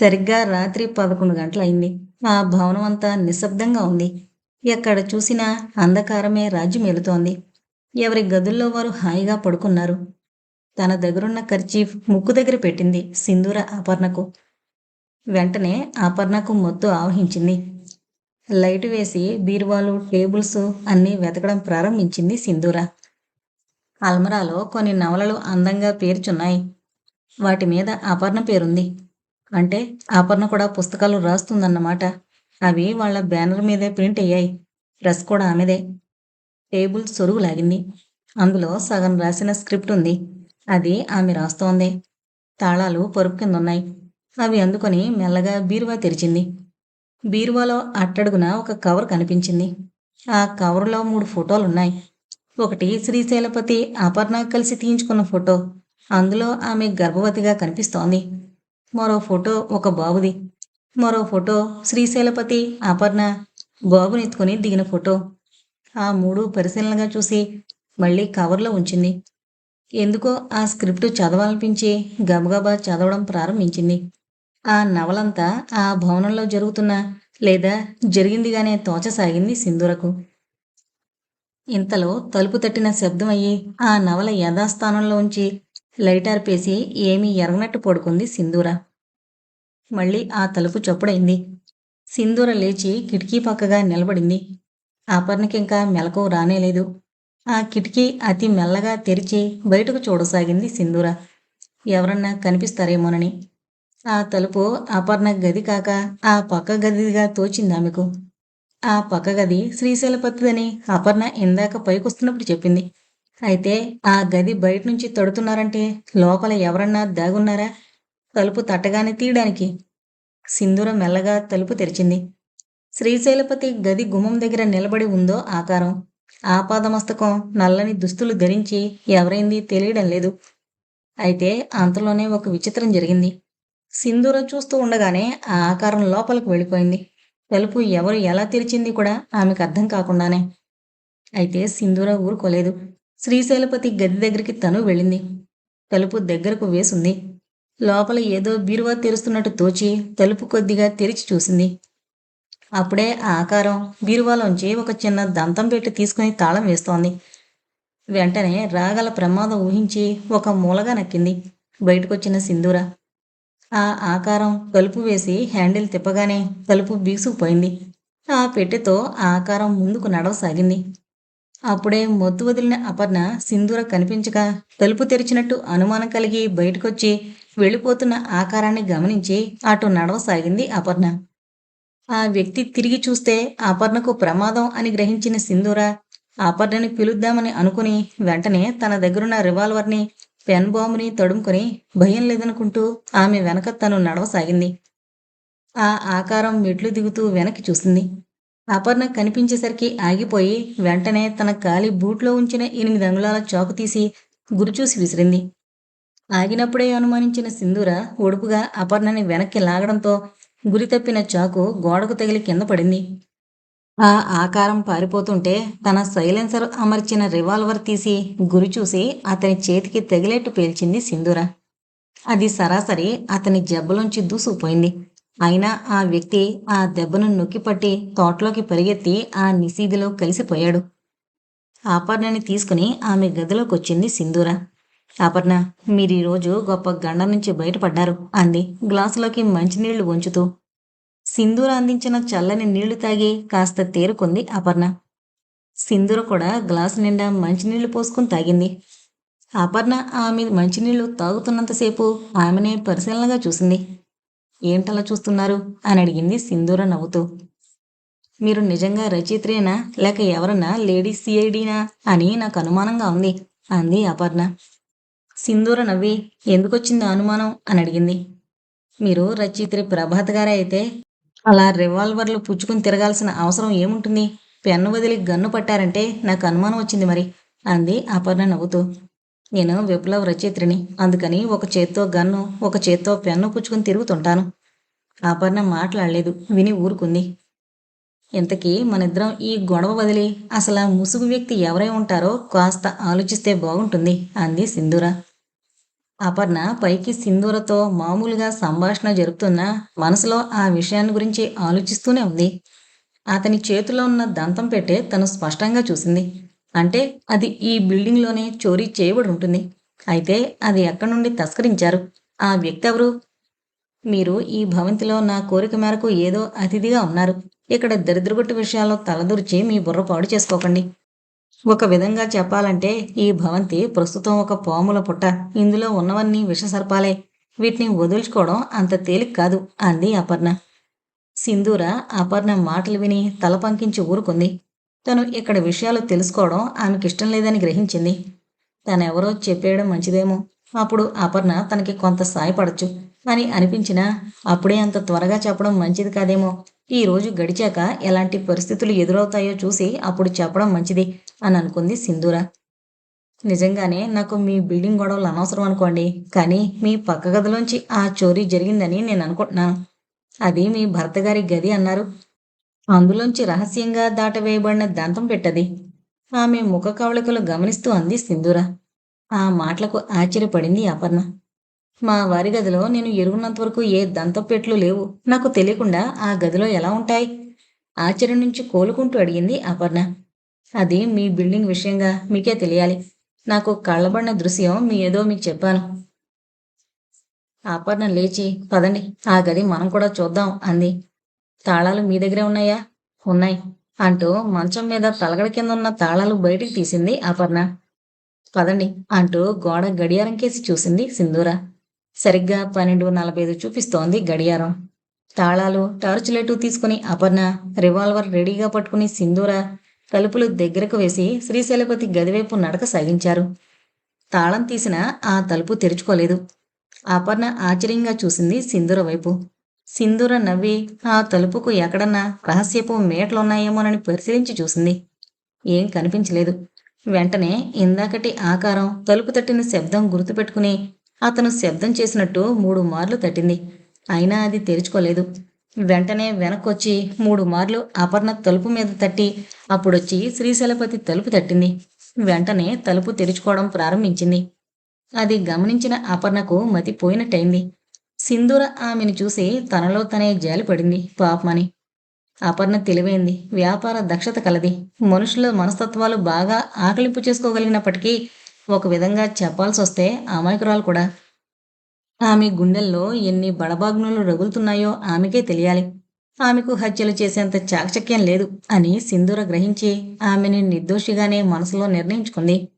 సరిగ్గా రాత్రి పదకొండు గంటలైంది. ఆ భవనం అంతా నిశ్శబ్దంగా ఉంది. ఎక్కడ చూసినా అంధకారమే రాజ్యమేలుతోంది ఎవరి గదుల్లో వారు హాయిగా పడుకున్నారు. తన దగ్గరున్న ఖర్చీఫ్ ముక్కు దగ్గర పెట్టింది సింధూర అపర్ణకు వెంటనే అపర్ణకు మొత్తు ఆవహించింది. లైట్ వేసి బీరువాలు టేబుల్స్ అన్నీ వెతకడం ప్రారంభించింది సింధూర. అల్మరాలో కొన్ని నవలలు అందంగా పేర్చున్నాయి. వాటి మీద అపర్ణ పేరుంది. అంటే అపర్ణ కూడా పుస్తకాలు రాస్తుందన్నమాట. అవి వాళ్ళ బ్యానర్ మీదే ప్రింట్ అయ్యాయి. ప్రెస్ కూడా ఆమెదే. టేబుల్ సొరుగు లాగింది అందులో సగం రాసిన స్క్రిప్ట్ ఉంది. అది ఆమె రాస్తోంది. తాళాలు పరుపు కింద ఉన్నాయి అవి అందుకొని మెల్లగా బీరువా తెరిచింది. బీరువాలో అట్టడుగున ఒక కవర్ కనిపించింది. ఆ కవర్లో మూడు ఫోటోలున్నాయి. ఒకటి శ్రీశైలపతి అపర్ణ కలిసి తీయించుకున్న ఫోటో. అందులో ఆమె గర్భవతిగా కనిపిస్తోంది. మరో ఫోటో ఒక బాబుది. మరో ఫోటో శ్రీశైలపతి అపర్ణ బాబునెత్తుకుని దిగిన ఫోటో. ఆ మూడు పరిశీలనగా చూసి మళ్ళీ కవర్లో ఉంచింది. ఎందుకో ఆ స్క్రిప్ట్ చదవాలనిపించి గబగబా చదవడం ప్రారంభించింది. ఆ నవలంతా ఆ భవనంలో జరుగుతున్న లేదా జరిగిందిగానే తోచసాగింది సింధురకు. ఇంతలో తలుపు తట్టిన శబ్దం అయ్యి ఆ నవల యథాస్థానంలో ఉంచి లైట్ ఆర్పేసి ఏమీ ఎరగనట్టు పడుకుంది సింధూర. మళ్ళీ ఆ తలుపు చప్పుడైంది. సింధూర లేచి కిటికీ పక్కగా నిలబడింది. అపర్ణకింకా మెలకు రానేలేదు ఆ కిటికీ అతి మెల్లగా తెరిచి బయటకు చూడసాగింది సింధూర. ఎవరన్నా కనిపిస్తారేమోనని. ఆ తలుపు అపర్ణ గది కాక ఆ పక్క గదిగా తోచింది ఆమెకు. ఆ పక్క గది శ్రీశైలపతిదని అపర్ణ ఇందాక పైకొస్తున్నప్పుడు చెప్పింది. అయితే ఆ గది బయట నుంచి తడుతున్నారంటే లోపల ఎవరన్నా దాగున్నారా? తలుపు తట్టగానే తీయడానికి. సింధూర మెల్లగా తలుపు తెరిచింది. శ్రీశైలపతి గది గుమ్మం దగ్గర నిలబడి ఉందో ఆకారం. ఆపాదమస్తకం నల్లని దుస్తులు ధరించి ఎవరైంది తెలియడం లేదు. అయితే అంతలోనే ఒక విచిత్రం జరిగింది. సింధూర చూస్తూ ఉండగానే ఆ ఆకారం లోపలికి వెళ్ళిపోయింది. తలుపు ఎవరు ఎలా తెరిచింది కూడా ఆమెకు అర్థం కాకుండానే. అయితే సింధూర ఊరుకోలేదు. శ్రీశైలపతి గది దగ్గరికి తను వెళ్ళింది. తలుపు దగ్గరకు వేసుంది. లోపల ఏదో బీరువా తెరుస్తున్నట్టు తోచి తలుపు కొద్దిగా తెరిచి చూసింది. అప్పుడే ఆ ఆకారం బీరువాలోంచి ఒక చిన్న దంతం పెట్టి తీసుకుని తాళం వేస్తోంది. వెంటనే రాగల ప్రమాదం ఊహించి ఒక మూలగా నక్కింది. బయటకొచ్చిన సింధూర. ఆ ఆకారం తలుపు వేసి హ్యాండిల్ తిప్పగానే తలుపు బీసుకుపోయింది. ఆ పెట్టెతో ఆ ఆకారం ముందుకు నడవసాగింది. అప్పుడే మొద్దు వదిలిన అపర్ణ సింధూర కనిపించక తలుపు తెరిచినట్టు అనుమానం కలిగి బయటకొచ్చి వెళ్ళిపోతున్న ఆకారాన్ని గమనించి అటు నడవసాగింది అపర్ణ. ఆ వ్యక్తి తిరిగి చూస్తే అపర్ణకు ప్రమాదం అని గ్రహించిన సింధూర అపర్ణని పిలుద్దామని అనుకుని వెంటనే తన దగ్గరున్న రివాల్వర్ని పెన్ బాంబుని తడుముకొని భయం లేదనుకుంటూ ఆమె వెనక తను నడవసాగింది. ఆ ఆకారం మెట్లు దిగుతూ వెనక్కి చూసింది. అపర్ణ కనిపించేసరికి ఆగిపోయి వెంటనే తన కాలి బూట్లో ఉంచిన ఎనిమిది అంగుళాల చాకు తీసి గురిచూసి విసిరింది. ఆగినప్పుడే అనుమానించిన సింధూర ఒడుపుగా అపర్ణని వెనక్కి లాగడంతో గురి తప్పిన చాకు గోడకు తగిలి కింద పడింది. ఆ ఆకారం పారిపోతుంటే తన సైలెన్సర్ అమర్చిన రివాల్వర్ తీసి గురి చూసి అతని చేతికి తగిలేట్టు పేల్చింది సింధూర. అది సరాసరి అతని జబ్బలోంచి దూసుకుపోయింది. అయినా ఆ వ్యక్తి ఆ దెబ్బను నొక్కిపట్టి తోటలోకి పరిగెత్తి ఆ నిసీదిలో కలిసిపోయాడు. ఆపర్ణని తీసుకుని ఆమె గదిలోకి వచ్చింది సింధూర. ఆపర్ణ మీరు ఈరోజు గొప్ప గండ నుంచి బయటపడ్డారు అంది గ్లాసులోకి మంచినీళ్ళు వంచుతూ. సింధూర అందించిన చల్లని నీళ్ళు తాగి కాస్త తేరుకుంది అపర్ణ సింధూర కూడా గ్లాసు నిండా మంచినీళ్ళు పోసుకుని తాగింది. అపర్ణ ఆమె మంచినీళ్ళు తాగుతున్నంతసేపు ఆమెనే పరిశీలనగా చూసింది. ఏంటలా చూస్తున్నారు? అని అడిగింది సింధూర నవ్వుతూ. మీరు నిజంగా రచయిత్రేనా? లేక ఎవరన్నా లేడీ సిఐడినా? అని నాకు అనుమానంగా ఉంది అంది అపర్ణ. సింధూర నవ్వి ఎందుకొచ్చింది అనుమానం? అని అడిగింది. మీరు రచయిత్రి ప్రభాత్ గారే అయితే అలా రివాల్వర్లు పుచ్చుకుని తిరగాల్సిన అవసరం ఏముంటుంది? పెన్ను వదిలి గన్ను పట్టారంటే నాకు అనుమానం వచ్చింది మరి అంది అపర్ణ నవ్వుతూ. నేను విప్లవ రచయిత్రిని అందుకని ఒక చేత్తో గన్ను ఒక చేత్తో పెన్ను పుచ్చుకుని తిరుగుతుంటాను. అపర్ణ మాట్లాడలేదు. విని ఊరుకుంది. ఇంతకీ మనిద్దరం ఈ గొడవ వదిలి అసలు ఆ ముసుగు వ్యక్తి ఎవరై ఉంటారో కాస్త ఆలోచిస్తే బాగుంటుంది అంది సింధూర. అపర్ణ పైకి సింధూరతో మామూలుగా సంభాషణ జరుపుతున్నా మనసులో ఆ విషయాన్ని గురించి ఆలోచిస్తూనే ఉంది. అతని చేతిలో ఉన్న దంతం పెట్టే తను స్పష్టంగా చూసింది. అంటే అది ఈ బిల్డింగ్లోనే చోరీ చేయబడి ఉంటుంది. అయితే అది ఎక్కడి నుండి తస్కరించారు? ఆ వ్యక్తి ఎవరు? మీరు ఈ భవంతిలో నా కోరిక మేరకు ఏదో అతిథిగా ఉన్నారు. ఇక్కడ దరిద్రగొట్టు విషయాల్లో తలదూర్చి మీ బుర్ర పాడు చేసుకోకండి. ఒక విధంగా చెప్పాలంటే ఈ భవంతి ప్రస్తుతం ఒక పాముల పుట్ట. ఇందులో ఉన్నవన్నీ విషసర్పాలే. వీటిని వదులుచుకోవడం అంత తేలిక కాదు అంది అపర్ణ. సింధూర అపర్ణ మాటలు విని తల పంకించి ఊరుకుంది. తను ఇక్కడ విషయాలు తెలుసుకోవడం ఆమెకిష్టం లేదని గ్రహించింది. తనెవరో చెప్పేయడం మంచిదేమో. అప్పుడు అపర్ణ తనకి కొంత సాయపడచ్చు. అని అనిపించినా అప్పుడే అంత త్వరగా చెప్పడం మంచిది కాదేమో. ఈ రోజు గడిచాక ఎలాంటి పరిస్థితులు ఎదురవుతాయో చూసి అప్పుడు చెప్పడం మంచిది అని అనుకుంది సింధూర. నిజంగానే నాకు మీ బిల్డింగ్ గొడవలు అనవసరం అనుకోండి కానీ మీ పక్క గదిలోంచి ఆ చోరీ జరిగిందని నేను అనుకుంటున్నాను. అది మీ భర్త గారి గది అన్నారు. అందులోంచి రహస్యంగా దాటవేయబడిన దంతం పెట్టది. ఆమె ముఖ కవళికలు గమనిస్తూ అంది సింధూర. ఆ మాటలకు ఆశ్చర్యపడింది అపర్ణ. మా వారి గదిలో నేను ఎరుగున్నంత వరకు ఏ దంతపెట్లు లేవు. నాకు తెలియకుండా ఆ గదిలో ఎలా ఉంటాయి? ఆశ్చర్యం నుంచి కోలుకుంటూ అడిగింది అపర్ణ. అది మీ బిల్డింగ్ విషయంగా మీకే తెలియాలి. నాకు కళ్ళబడిన దృశ్యం మీ ఏదో మీకు చెప్పాను. అపర్ణ లేచి పదండి ఆ గది మనం కూడా చూద్దాం అంది. తాళాలు మీ దగ్గరే ఉన్నాయా? ఉన్నాయి అంటూ మంచం మీద తలగడ కింద ఉన్న తాళాలు బయటికి తీసింది అపర్ణ. పదండి అంటూ గోడ గడియారం కేసి చూసింది సింధూర. సరిగ్గా పన్నెండు నలభై ఐదు చూపిస్తోంది గడియారం. తాళాలు టార్చ్ లైటు తీసుకుని అపర్ణ రివాల్వర్ రెడీగా పట్టుకుని సింధూర తలుపులు దగ్గరకు వేసి శ్రీశైలపతి గదివైపు నడక సాగించారు. తాళం తీసిన ఆ తలుపు తెరుచుకోలేదు. అపర్ణ ఆశ్చర్యంగా చూసింది సింధూర వైపు. సింధూర నవ్వి ఆ తలుపుకు ఎక్కడన్నా రహస్యపు మేటలున్నాయేమోనని పరిశీలించి చూసింది. ఏం కనిపించలేదు. వెంటనే ఇందాకటి ఆకారం తలుపు తట్టిన శబ్దం గుర్తుపెట్టుకుని అతను శబ్దం చేసినట్టు మూడు మార్లు తట్టింది. అయినా అది తెరుచుకోలేదు. వెంటనే వెనక్కొచ్చి మూడు మార్లు అపర్ణ తలుపు మీద తట్టి అప్పుడొచ్చి శ్రీశైలపతి తలుపు తట్టింది. వెంటనే తలుపు తెరుచుకోవడం ప్రారంభించింది. అది గమనించిన అపర్ణకు మతి పోయినట్టయింది. సింధూర ఆమెను చూసి తనలో తనే జాలిపడింది పాపమని. అపర్ణ తెలివైంది. వ్యాపార దక్షత కలది. మనుషుల మనస్తత్వాలు బాగా ఆకలింపు చేసుకోగలిగినప్పటికీ ఒక విధంగా చెప్పాల్సి వస్తే అమాయకురాలు కూడా. ఆమె గుండెల్లో ఎన్ని బడబాగ్నులు రగులుతున్నాయో ఆమెకే తెలియాలి. ఆమెకు హత్యలు చేసేంత చాకచక్యం లేదు అని సింధూర గ్రహించి ఆమెని నిర్దోషిగానే మనసులో నిర్ణయించుకుంది.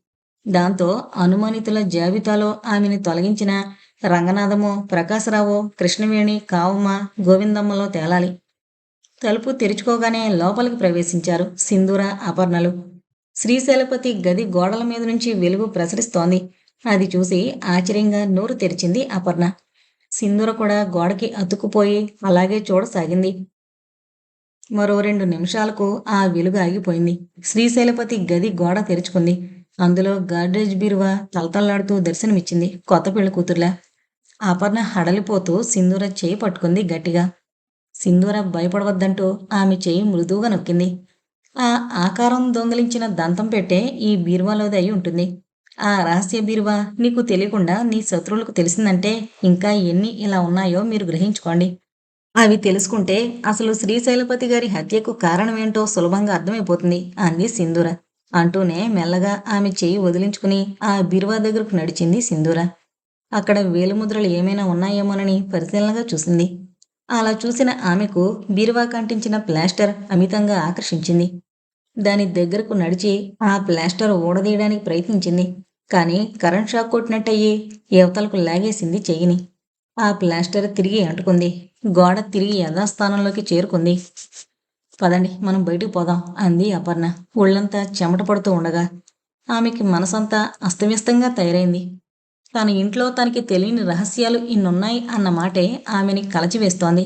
దాంతో అనుమానితుల జాబితాలో ఆమెను తొలగించిన రంగనాథమో ప్రకాశరావో కృష్ణవేణి కావమ్మ గోవిందమ్మలో తేలాలి. తలుపు తెరుచుకోగానే లోపలికి ప్రవేశించారు సింధూర అపర్ణలు. శ్రీశైలపతి గది గోడల మీద నుంచి వెలుగు ప్రసరిస్తోంది. అది చూసి ఆశ్చర్యంగా నోరు తెరిచింది అపర్ణ. సింధూర కూడా గోడకి అతుక్కుపోయి అలాగే చూడసాగింది. మరో రెండు నిమిషాలకు ఆ వెలుగు ఆగిపోయింది. శ్రీశైలపతి గది గోడ తెరుచుకుంది. అందులో గార్డేజ్ బీరువా తలతల్లాడుతూ దర్శనమిచ్చింది కొత్త పెళ్ళి కూతుర్లా. అపర్ణ హడలిపోతూ సింధూర చేయి పట్టుకుంది గట్టిగా. సింధూర భయపడవద్దంటూ ఆమె చేయి మృదువుగా నొక్కింది. ఆ ఆకారం దొంగిలించిన దంతం పెట్టే ఈ బీరువాలోది అయి ఉంటుంది. ఆ రహస్య బీరువా? నీకు తెలియకుండా నీ శత్రువులకు తెలిసిందంటే ఇంకా ఎన్ని ఇలా ఉన్నాయో మీరు గ్రహించుకోండి. అవి తెలుసుకుంటే అసలు శ్రీశైలపతి గారి హత్యకు కారణమేంటో సులభంగా అర్థమైపోతుంది అంది సింధూర. అంటూనే మెల్లగా ఆమె చేయి వదిలించుకుని ఆ బీరువా దగ్గరకు నడిచింది సింధూర. అక్కడ వేలుముద్రలు ఏమైనా ఉన్నాయేమోనని పరిశీలనగా చూసింది. అలా చూసిన ఆమెకు బీరువా కంటించిన ప్లాస్టర్ అమితంగా ఆకర్షించింది. దాని దగ్గరకు నడిచి ఆ ప్లాస్టర్ ఊడదీయడానికి ప్రయత్నించింది. కానీ కరెంట్ షాక్ కొట్టినట్టయి యువతలకు లాగేసింది చెయ్యిని ఆ ప్లాస్టర్ తిరిగి అంటుకుంది. గోడ తిరిగి యథాస్థానంలోకి చేరుకుంది. పదండి మనం బయటికి పోదాం అంది అపర్ణ. ఒళ్ళంతా చెమట పడుతూ ఉండగా. ఆమెకి మనసంతా అస్తవ్యస్తంగా తయారైంది. తన ఇంట్లో తనకి తెలియని రహస్యాలు ఇన్నున్నాయి అన్న మాటే ఆమెని కలచివేస్తోంది.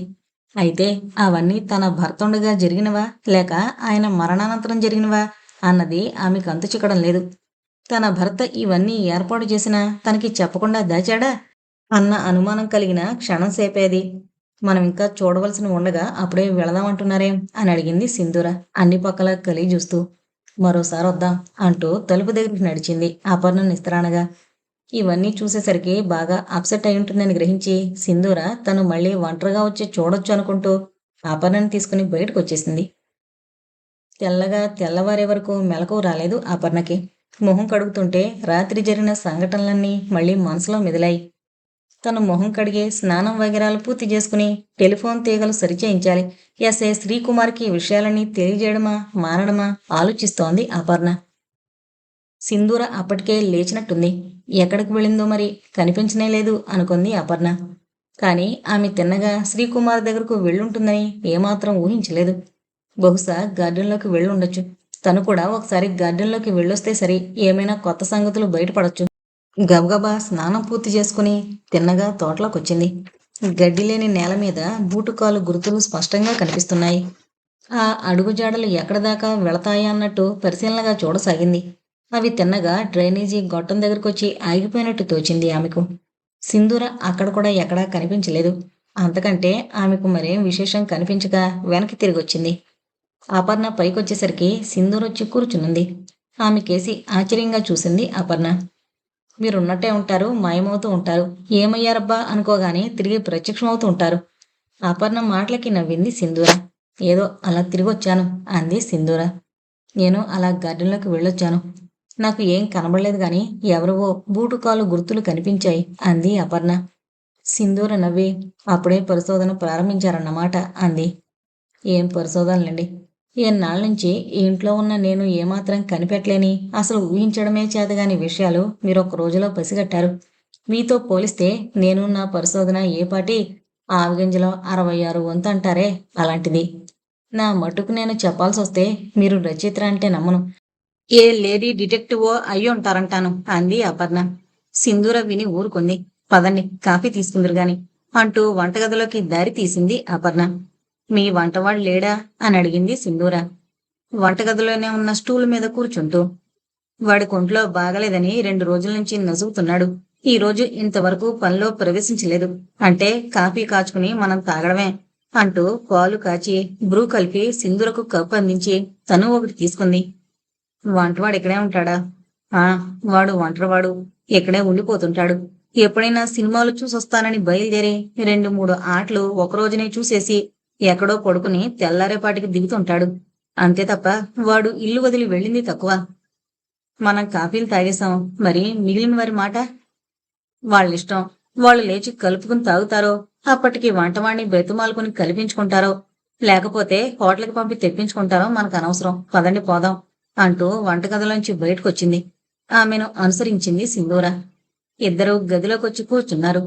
అయితే అవన్నీ తన భర్తుండగా జరిగినవా? లేక ఆయన మరణానంతరం జరిగినవా? అన్నది ఆమెకు అంతు చిక్కడం లేదు. తన భర్త ఇవన్నీ ఏర్పాటు చేసినా తనకి చెప్పకుండా దాచాడా? అన్న అనుమానం కలిగిన క్షణం సేపేది. మనం ఇంకా చూడవలసిన ఉండగా అప్పుడే వెళదామంటున్నారేం అని అడిగింది సింధూర అన్ని పక్కల కలిగి చూస్తూ. మరోసారి వద్దాం అంటూ తలుపు దగ్గరికి నడిచింది. అపర్ణ నిస్త్రాణగా. ఇవన్నీ చూసేసరికి బాగా అప్సెట్ అయి ఉంటుందని గ్రహించి సింధూర తను మళ్ళీ ఒంటరిగా వచ్చి చూడొచ్చు అనుకుంటూ అపర్ణని తీసుకుని బయటకు వచ్చేసింది. తెల్లగా తెల్లవారే వరకు మెలకు రాలేదు అపర్ణకి మొహం కడుగుతుంటే రాత్రి జరిగిన సంఘటనలన్నీ మళ్ళీ మనసులో మెదిలాయి. తను మొహం కడిగి స్నానం వగేరాలు పూర్తి చేసుకుని టెలిఫోన్ తీగలు సరిచేయించాలి. ఎస్ఏ శ్రీకుమార్కి విషయాలన్నీ తెలియజేయడమా మానడమా ఆలోచిస్తోంది అపర్ణ సింధూర అప్పటికే లేచినట్టుంది. ఎక్కడికి వెళ్ళిందో మరి కనిపించనే లేదు అనుకుంది అపర్ణ. కానీ ఆమె తిన్నగా శ్రీకుమార్ దగ్గరకు వెళ్ళుంటుందని ఏమాత్రం ఊహించలేదు. బహుశా గార్డెన్లోకి వెళ్ళుండొచ్చు. తను కూడా ఒకసారి గార్డెన్లోకి వెళ్ళొస్తే సరి ఏమైనా కొత్త సంగతులు బయటపడొచ్చు. గబగబా స్నానం పూర్తి చేసుకుని తిన్నగా తోటలోకొచ్చింది. గడ్డి లేని నేల మీద బూటుకాలు గుర్తులు స్పష్టంగా కనిపిస్తున్నాయి. ఆ అడుగుజాడలు ఎక్కడ దాకా వెళతాయా అన్నట్టు పరిశీలనగా చూడసాగింది. అవి తిన్నగా డ్రైనేజీ గొట్టం దగ్గరకొచ్చి ఆగిపోయినట్టు తోచింది ఆమెకు. సింధూర అక్కడ కూడా ఎక్కడా కనిపించలేదు. అంతకంటే ఆమెకు మరేం విశేషం కనిపించక వెనక్కి తిరిగొచ్చింది. అపర్ణ పైకొచ్చేసరికి సింధూర వచ్చి కూర్చునుంది. ఆమె కేసి ఆశ్చర్యంగా చూసింది అపర్ణ. మీరున్నట్టే ఉంటారు మాయమవుతూ ఉంటారు. ఏమయ్యారబ్బా అనుకోగానే తిరిగి ప్రత్యక్షమవుతూ ఉంటారు. అపర్ణ మాటలకి నవ్వింది సింధూర. ఏదో అలా తిరిగొచ్చాను అంది సింధూర. నేను అలా గార్డెన్లోకి వెళ్ళొచ్చాను. నాకు ఏం కనబడలేదు గాని ఎవరివో బూటుకాలు గుర్తులు కనిపించాయి అంది అపర్ణ. సింధూర నవ్వి అప్పుడే పరిశోధన ప్రారంభించారన్నమాట అంది. ఏం పరిశోధనలండి? ఎన్నాళ్ళ నుంచి ఇంట్లో ఉన్న నేను ఏమాత్రం కనిపెట్టలేని అసలు ఊహించడమే చేతగాని విషయాలు మీరు ఒక రోజులో పసిగట్టారు. మీతో పోలిస్తే నేను నా పరిశోధన ఏపాటి ఆవిగింజలో ఆవగింజలో అరవై ఆరు వంతు అంటారే అలాంటిది. నా మటుకు నేను చెప్పాల్సి వస్తే మీరు రచయిత అంటే నమ్మను. ఏ లేడీ డిటెక్టివ్ అయ్యి ఉంటారంటాను అంది అపర్ణ. సింధూర విని ఊరుకుంది. పదండి కాఫీ తీసుకుందరు గాని అంటూ వంటగదిలోకి దారి తీసింది అపర్ణ. మీ వంటవాడు లేడా? అని అడిగింది సింధూర. వంటగదిలోనే ఉన్న స్టూల్ మీద కూర్చుంటూ. వాడి కొంట్లో బాగలేదని రెండు రోజుల నుంచి నసుగుతున్నాడు ఈ రోజు ఇంతవరకు పనిలో ప్రవేశించలేదు. అంటే కాఫీ కాచుకుని మనం తాగడమే అంటూ పాలు కాచి బ్రూ కలిపి సింధూరకు కప్పు అందించి తను ఒకటి తీసుకుంది. వంటవాడు ఇక్కడే ఉంటాడా? ఆ వాడు వంటవాడు ఇక్కడే ఉండిపోతుంటాడు. ఎప్పుడైనా సినిమాలు చూసొస్తానని బయలుదేరి రెండు మూడు ఆటలు ఒక రోజునే చూసేసి ఎక్కడో పడుకుని తెల్లారేపాటికి దిగుతుంటాడు. అంతే తప్ప వాడు ఇల్లు వదిలి వెళ్ళింది తక్కువ. మనం కాఫీలు తాగేశాం. మరి మిగిలిన వారి మాట? వాళ్ళిష్టం. వాళ్ళు లేచి కలుపుకుని తాగుతారో అప్పటికి వంటవాణ్ణి బ్రతిమాలుకుని కల్పించుకుంటారో లేకపోతే హోటల్కి పంపి తెప్పించుకుంటారో మనకు అనవసరం. పదండి పోదాం. అంటూ వంటగదిలోంచి బయటకు వచ్చింది ఆమెను అనుసరించింది సింధూర. ఇద్దరు గదిలోకొచ్చి కూర్చున్నారు.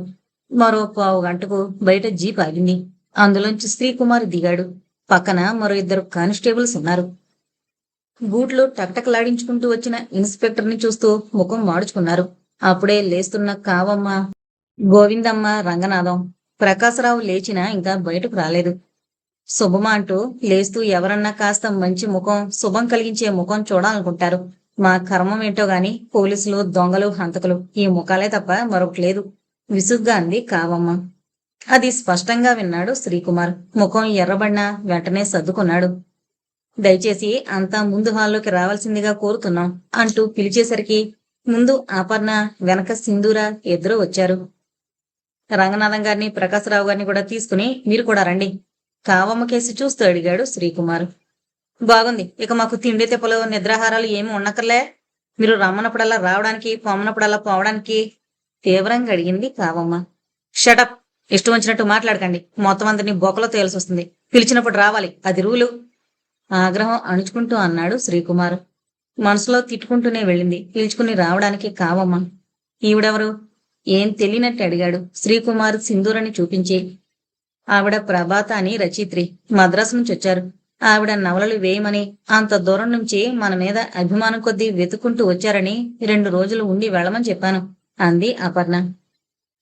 మరో పావు గంటకు బయట జీప్ ఆగింది. అందులోంచి శ్రీకుమార్ దిగాడు. పక్కన మరో ఇద్దరు కానిస్టేబుల్స్ ఉన్నారు. బూట్లు టక్టకలాడించుకుంటూ వచ్చిన ఇన్స్పెక్టర్ని చూస్తూ ముఖం మాడుచుకున్నారు. అప్పుడే లేస్తున్న కావమ్మ గోవిందమ్మ రంగనాథం ప్రకాశరావు లేచినా ఇంకా బయటకు రాలేదు. శుభమా అంటూ లేస్తూ ఎవరన్నా కాస్త మంచి ముఖం శుభం కలిగించే ముఖం చూడాలనుకుంటారు. మా కర్మం ఏంటో గాని పోలీసులు దొంగలు హంతకులు ఈ ముఖాలే తప్ప మరొకటి లేదు. విసుగ్గా అంది కావమ్మ. అది స్పష్టంగా విన్నాడు శ్రీకుమార్. ముఖం ఎర్రబడినా వెంటనే సర్దుకున్నాడు. దయచేసి అంతా ముందు హాల్లోకి రావాల్సిందిగా కోరుతున్నాం అంటూ పిలిచేసరికి ముందు అపర్ణ వెనక సింధూర ఇద్దరూ వచ్చారు. రంగనాథం గారిని ప్రకాశరావు గారిని కూడా తీసుకుని మీరు కూడా రండి. కావమ్మ కేసి చూస్తూ అడిగాడు శ్రీకుమార్. బాగుంది. ఇక మాకు తిండి తెప్పలు నిద్రాహారాలు ఏమి ఉండకర్లే మీరు రమ్మనప్పుడల్లా రావడానికి పొమ్మనప్పుడల్లా పోవడానికి తీవ్రంగా అడిగింది కావమ్మ. షటప్ ఇష్టం వచ్చినట్టు మాట్లాడకండి. మొత్తం అందరినీ బొక్కలో తేల్సి వస్తుంది పిలిచినప్పుడు రావాలి. అది రూలు. ఆగ్రహం అణుచుకుంటూ అన్నాడు శ్రీకుమార్. మనసులో తిట్టుకుంటూనే వెళ్ళింది. పిలుచుకుని రావడానికి కావమ్మ. ఈవిడెవరు? ఏం తెలియనట్టు అడిగాడు. శ్రీకుమార్ సింధూరని చూపించి ఆవిడ ప్రభాత అని రచయిత్రి మద్రాసు నుంచి వచ్చారు. ఆవిడ నవలలు వేయమని అంత దూరం నుంచి మన మీద అభిమానం కొద్దీ వెతుక్కుంటూ వచ్చారని రెండు రోజులు ఉండి వెళ్ళమని చెప్పాను అంది అపర్ణ.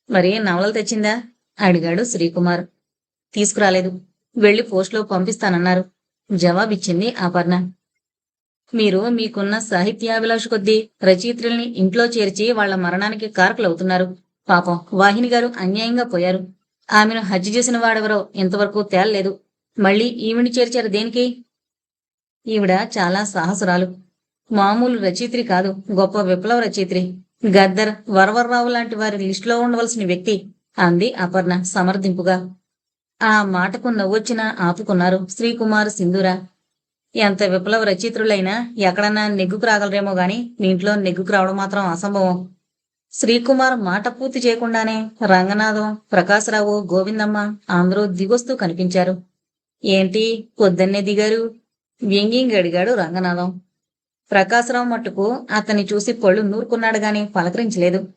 మరి నవలలు తెచ్చిందా? అడిగాడు శ్రీకుమార్. తీసుకురాలేదు. వెళ్ళి పోస్టులో పంపిస్తానన్నారు జవాబిచ్చింది అపర్ణ. మీరు మీకున్న సాహిత్యాభిలాష కొద్దీ రచయిత్రుల్ని ఇంట్లో చేర్చి వాళ్ళ మరణానికి కారకులవుతున్నారు. పాపం వాహిని గారు అన్యాయంగా పోయారు. ఆమెను హత్య చేసిన వాడెవరో ఇంతవరకు తేలలేదు. మళ్ళీ ఈవిని చేర్చారు దేనికి? ఈవిడ చాలా సాహసురాలు. మామూలు రచయిత్రి కాదు గొప్ప విప్లవ రచయిత్రి. గద్దర్ వరవర్రావు లాంటి వారి లిస్టులో ఉండవలసిన వ్యక్తి అంది అపర్ణ సమర్థింపుగా. ఆ మాటకు నవ్వొచ్చినా ఆపుకున్నారు శ్రీకుమార్ సింధూర. ఎంత విప్లవ రచయిత్రులైనా ఎక్కడన్నా నెగ్గుకు రాగలరేమో గాని దీంట్లో ఇంట్లో నెగ్గుకు రావడం మాత్రం అసంభవం. శ్రీకుమార్ మాట పూర్తి చేయకుండానే రంగనాథం ప్రకాశరావు గోవిందమ్మ అందరూ దిగొస్తూ కనిపించారు. ఏంటి పొద్దున్నే దిగారు? వ్యంగ్యంగా అడిగాడు రంగనాథం. ప్రకాశరావు మట్టుకు అతన్ని చూసి పళ్ళు నూరుకున్నాడు గాని పలకరించలేదు.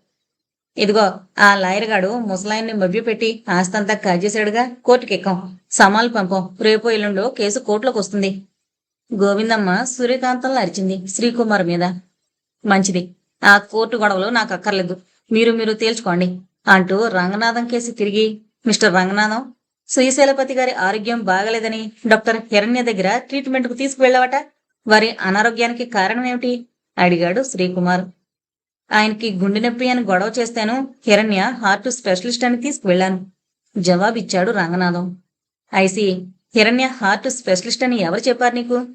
ఇదిగో ఆ లాయర్గాడు ముసలాయన్ని మభ్యపెట్టి ఆస్తంతా కాజేశాడుగా కోర్టుకెక్కాం. సమాలు పంపం. రేపో ఎల్లుండో కేసు కోర్టులోకి వస్తుంది. గోవిందమ్మ సూర్యకాంతంలో అరిచింది శ్రీకుమార్ మీద. మంచిది. ఆ కోర్టు గొడవలు నాకు అక్కర్లేదు. మీరు మీరు తేల్చుకోండి. అంటూ రంగనాథం కేసి తిరిగి మిస్టర్ రంగనాథం శ్రీశైలపతి గారి ఆరోగ్యం బాగలేదని డాక్టర్ హిరణ్య దగ్గర ట్రీట్మెంట్కు తీసుకువెళ్ళావట? వారి అనారోగ్యానికి కారణం ఏమిటి అడిగాడు శ్రీకుమార్. ఆయనకి గుండె నొప్పి అని గొడవ చేస్తాను హిరణ్య హార్ట్ స్పెషలిస్ట్ అని తీసుకువెళ్ళాను జవాబిచ్చాడు Ranganatham. IC Hiranya heart specialist అని ఎవరు చెప్పారు నీకు?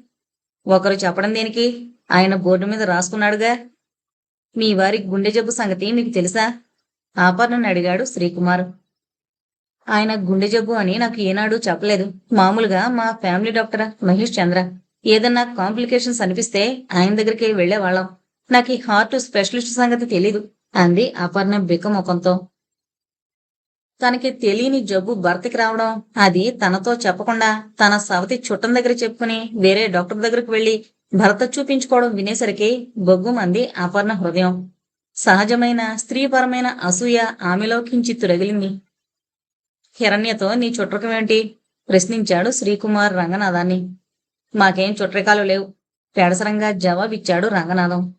ఒకరు చెప్పడం దేనికి? ఆయన బోర్డు మీద రాసుకున్నాడుగా. మీ వారి గుండె జబ్బు సంగతి మీకు తెలుసా? ఆపర్ణను అడిగాడు శ్రీకుమార్. ఆయన గుండె జబ్బు అని నాకు ఏనాడు చెప్పలేదు. మామూలుగా మా ఫ్యామిలీ డాక్టర్ మహేష్ చంద్ర. ఏదన్నా కాంప్లికేషన్స్ అనిపిస్తే ఆయన దగ్గరికి వెళ్ళేవాళ్ళం నాకు ఈ హార్ట్ స్పెషలిస్ట్ సంగతి తెలీదు అంది అపర్ణ బిక్కముఖంతో. తనకి తెలియని జబ్బు భర్తకి రావడం అది తనతో చెప్పకుండా తన సవతి చుట్టం దగ్గర చెప్పుకుని వేరే డాక్టర్ దగ్గరికి వెళ్ళి భర్త చూపించుకోవడం వినేసరికి బొగ్గుమంది అపర్ణ హృదయం. సహజమైన స్త్రీపరమైన అసూయ ఆమెలో కించిత్తు రగిలింది. హిరణ్యతో నీ చుట్టకమేంటి ప్రశ్నించాడు శ్రీకుమార్ రంగనాథాన్ని. మాకేం చుట్టరికాలు లేవు పెడసరంగా జవాబిచ్చాడు రంగనాథం.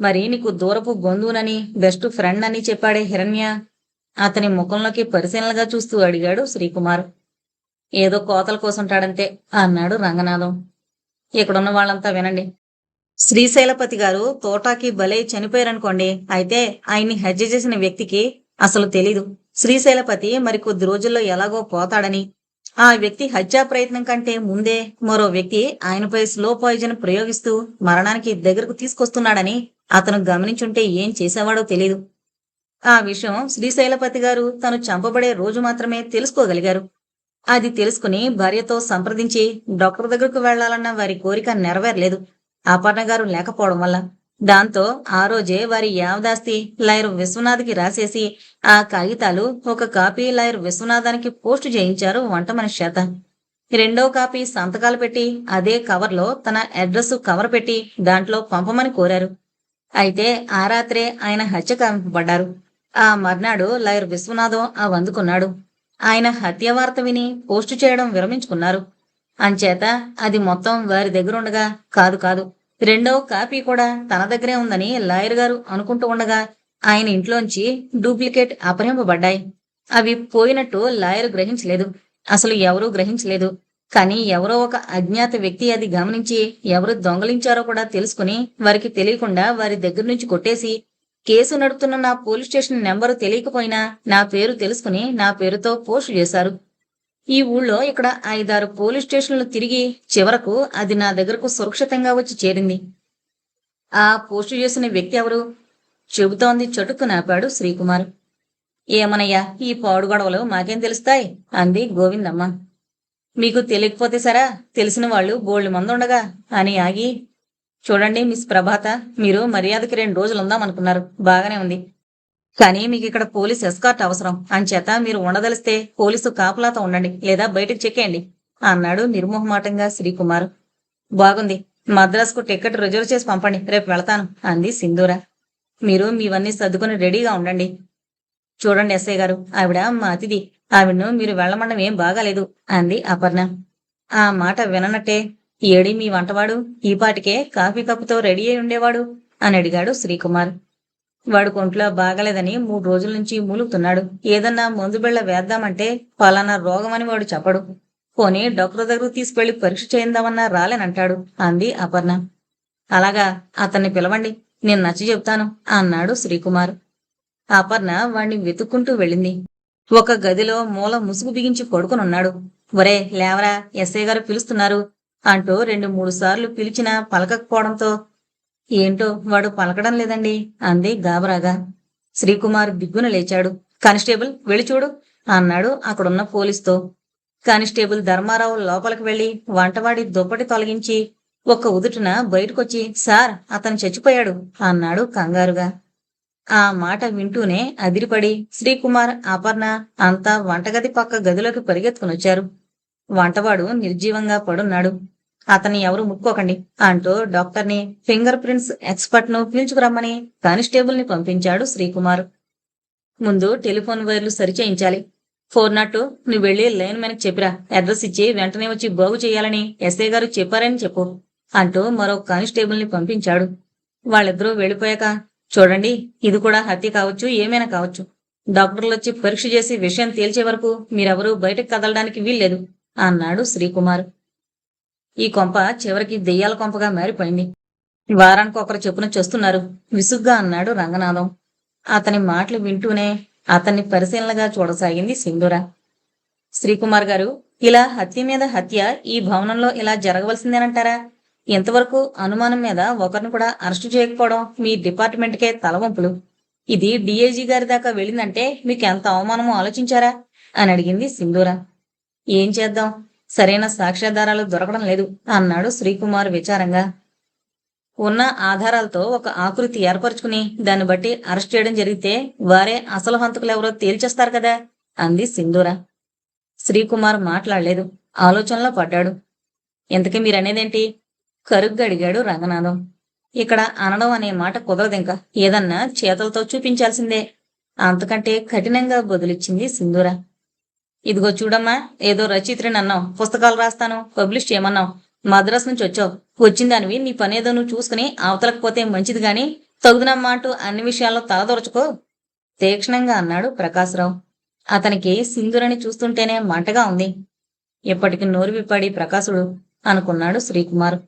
మరి నీకు దూరపు బంధువునని బెస్ట్ ఫ్రెండ్ అని చెప్పాడే హిరణ్య? అతని ముఖంలోకి పరిశీలనగా చూస్తూ అడిగాడు శ్రీకుమార్. ఏదో కోతల కోసుంటాడంతే అన్నాడు రంగనాథం. ఇక్కడ ఉన్న వాళ్ళంతా వినండి. శ్రీశైలపతి గారు తోటాకి బలై చనిపోయారనుకోండి అయితే ఆయన్ని హత్య చేసిన వ్యక్తికి అసలు తెలీదు. శ్రీశైలపతి మరి కొద్ది రోజుల్లో ఎలాగో పోతాడని. ఆ వ్యక్తి హత్యా ప్రయత్నం కంటే ముందే మరో వ్యక్తి ఆయనపై స్లో పాయిజన్ ప్రయోగిస్తూ మరణానికి దగ్గరకు తీసుకొస్తున్నాడని అతను గమనించుంటే ఏం చేసేవాడో తెలీదు. ఆ విషయం శ్రీశైలపతి గారు తను చంపబడే రోజు మాత్రమే తెలుసుకోగలిగారు. అది తెలుసుకుని భార్యతో సంప్రదించి డాక్టర్ దగ్గరకు వెళ్ళాలన్న వారి కోరిక నెరవేరలేదు. అపర్ణ గారు లేకపోవడం వల్ల దాంతో ఆ రోజే వారి యావదాస్తి లాయర్ విశ్వనాథ్కి రాసేసి ఆ కాగితాలు ఒక కాపీ లాయర్ విశ్వనాథానికి పోస్టు చేయించారు వంట మనిషి చేత రెండో కాపీ సంతకాలు పెట్టి అదే కవర్లో తన అడ్రస్ కవర్ పెట్టి దాంట్లో పంపమని కోరారు. అయితే ఆ రాత్రే ఆయన హత్య కాంపబడ్డారు ఆ మర్నాడు లాయర్ విశ్వనాథం ఆ వందుకున్నాడు. ఆయన హత్య వార్త విని పోస్టు చేయడం విరమించుకున్నారు. అంచేత అది మొత్తం వారి దగ్గర ఉండగా కాదు కాదు రెండో కాపీ కూడా తన దగ్గరే ఉందని లాయర్ గారు అనుకుంటూ ఉండగా ఆయన ఇంట్లోంచి డూప్లికేట్ అపహరింపబడ్డాయి. అవి పోయినట్టు లాయర్ గ్రహించలేదు. అసలు ఎవరూ గ్రహించలేదు. కానీ ఎవరో ఒక అజ్ఞాత వ్యక్తి అది గమనించి ఎవరు దొంగలించారో కూడా తెలుసుకుని వారికి తెలియకుండా వారి దగ్గర నుంచి కొట్టేసి కేసు నడుపుతున్న నా పోలీస్ స్టేషన్ నెంబరు తెలియకపోయినా నా పేరు తెలుసుకుని నా పేరుతో పోస్టు చేశారు. ఈ ఊళ్ళో ఇక్కడ ఐదారు పోలీస్ స్టేషన్లు తిరిగి చివరకు అది నా దగ్గరకు సురక్షితంగా వచ్చి చేరింది. ఆ పోస్టు చేసిన వ్యక్తి ఎవరు? చెబుతోంది చటుక్కు నాపాడు శ్రీకుమార్. ఏమనయ్యా ఈ పాడు గొడవలు మాకేం తెలుస్తాయి? అంది గోవిందమ్మ. మీకు తెలియకపోతే సరా తెలిసిన వాళ్ళు బోళ్ళు మంది ఉండగా అని ఆగి చూడండి మిస్ ప్రభాత మీరు మర్యాదకి రెండు రోజులు ఉందాం అనుకున్నారు బాగానే ఉంది. కానీ మీకు ఇక్కడ పోలీస్ ఎస్కార్ట్ అవసరం. అంచేత మీరు ఉండదలిస్తే పోలీసు కాపలాతో ఉండండి లేదా బయటకు చెక్కేయండి అన్నాడు నిర్మోహమాటంగా శ్రీకుమార్. బాగుంది. మద్రాసుకు టికెట్ రిజర్వ్ చేసి పంపండి రేపు వెళతాను అంది సింధూర. మీరు మీవన్నీ సర్దుకుని రెడీగా ఉండండి. చూడండి ఎస్ఐ గారు ఆవిడ మా అతిథి. ఆవిడను మీరు వెళ్ళమండం ఏం బాగాలేదు అంది అపర్ణ. ఆ మాట విననట్టే ఏడి మీ వంటవాడు? ఈ పాటికే కాఫీ కప్పుతో రెడీ అయి ఉండేవాడు? అని అడిగాడు శ్రీకుమార్. వాడు కొంట్లో బాగలేదని మూడు రోజుల నుంచి మూలుగుతున్నాడు. ఏదన్నా మందు బిళ్ళ వేద్దామంటే పలానా రోగమని వాడు చెప్పడు. పోనీ డాక్టర్ దగ్గర తీసుకెళ్ళి పరీక్ష చేయిందామన్నా రాలేనంటాడు అంది అపర్ణ. అలాగా అతన్ని పిలవండి నేను నచ్చి చెప్తాను అన్నాడు శ్రీకుమార్. అపర్ణ వాణ్ణి వెతుక్కుంటూ వెళ్ళింది. ఒక గదిలో మూల ముసుగు బిగించి పడుకునున్నాడు. ఒరే లేవరా ఎస్ఐ గారు పిలుస్తున్నారు. అంటూ రెండు మూడు సార్లు పిలిచినా పలకకపోవడంతో ఏంటో వాడు పలకడం లేదండి అంది గాబరాగా. శ్రీకుమార్ దిగ్గున లేచాడు. కానిస్టేబుల్ వెళ్ళి చూడు అన్నాడు అక్కడున్న పోలీస్తో. కానిస్టేబుల్ ధర్మారావు లోపలికి వెళ్ళి వంటవాడి దుప్పటి తొలగించి ఒక్క ఉదుటిన బయటకొచ్చి సార్ అతను చచ్చిపోయాడు అన్నాడు కంగారుగా. ఆ మాట వింటూనే అదిరిపడి శ్రీకుమార్ అపర్ణ అంతా వంటగది పక్క గదిలోకి పరిగెత్తుకునొచ్చారు. వంటవాడు నిర్జీవంగా పడున్నాడు. అతన్ని ఎవరు ముట్టుకోకండి అంటూ డాక్టర్ని ఫింగర్ ప్రింట్స్ ఎక్స్పర్ట్ను పిలుచుకురమ్మని కానిస్టేబుల్ని పంపించాడు శ్రీకుమార్. ముందు టెలిఫోన్ వైర్లు సరిచేయించాలి. ఫోర్ నాట్ నువ్వు వెళ్ళి లైన్ మ్యాన్కి చెప్పిరా. అడ్రస్ ఇచ్చి వెంటనే వచ్చి బాగు చేయాలని ఎస్ఐ గారు చెప్పారని చెప్పు అంటూ మరో కానిస్టేబుల్ని పంపించాడు. వాళ్ళిద్దరూ వెళ్ళిపోయాక చూడండి ఇది కూడా హత్య కావచ్చు ఏమైనా కావచ్చు. డాక్టర్లు వచ్చి పరీక్ష చేసి విషయం తేల్చే వరకు మీరెవరూ బయటకు కదలడానికి వీల్లేదు అన్నాడు శ్రీకుమార్. ఈ కొంప చివరికి దెయ్యాల కొంపగా మారిపోయింది. వారానికి ఒకరు చెప్పున చేస్తున్నారు. విసుగ్గా అన్నాడు రంగనాథం. అతని మాటలు వింటూనే అతన్ని పరిశీలనగా చూడసాగింది సింధూర. శ్రీకుమార్ గారు ఇలా హత్య మీద హత్య ఈ భవనంలో ఇలా జరగవలసిందేనంటారా? ఇంతవరకు అనుమానం మీద ఒకరిని కూడా అరెస్టు చేయకపోవడం మీ డిపార్ట్మెంట్కే తలవంపులు. ఇది డిఐజీ గారి దాకా వెళ్ళిందంటే మీకు ఎంత అవమానమో ఆలోచించారా? అని అడిగింది సింధూర. ఏం చేద్దాం? సరైన సాక్ష్యాధారాలు దొరకడం లేదు అన్నాడు శ్రీకుమార్ విచారంగా. ఉన్న ఆధారాలతో ఒక ఆకృతి ఏర్పరచుకుని దాన్ని బట్టి అరెస్ట్ చేయడం జరిగితే వారే అసలు హంతకులెవరో తేల్చేస్తారు కదా అంది సింధూర. శ్రీకుమార్ మాట్లాడలేదు ఆలోచనలో పడ్డాడు. ఇంతకీ మీరనేదేంటి? కరుగ్గా అడిగాడు రంగనాథం. ఇక్కడ అనడం అనే మాట కుదరదింకా ఏదన్నా చేతలతో చూపించాల్సిందే. అంతకంటే కఠినంగా బదులిచ్చింది సింధూర. ఇదిగో చూడమ్మా ఏదో రచయిత్రిని అన్నావు పుస్తకాలు రాస్తాను పబ్లిష్ చేయమన్నావు మద్రాస్ నుంచి వచ్చావు. వచ్చిందానివి నీ పనేదో నువ్వు చూసుకుని అవతలకు పోతే మంచిది గాని తగుదనమ్మా అంటూ అన్ని విషయాల్లో తలదొరచుకో తీక్షణంగా అన్నాడు ప్రకాశ్రావు. అతనికి సింధురని చూస్తుంటేనే మంటగా ఉంది. ఇప్పటికి నోరు విప్పాడి ప్రకాశుడు అనుకున్నాడు శ్రీకుమార్.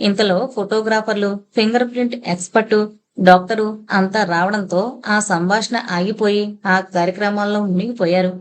ఇంతలో ఫోటోగ్రాఫర్లు ఫింగర్ ప్రింట్ ఎక్స్పర్టు డాక్టరు అంతా రావడంతో ఆ సంభాషణ ఆగిపోయి ఆ కార్యక్రమాల్లో మునిగిపోయారు.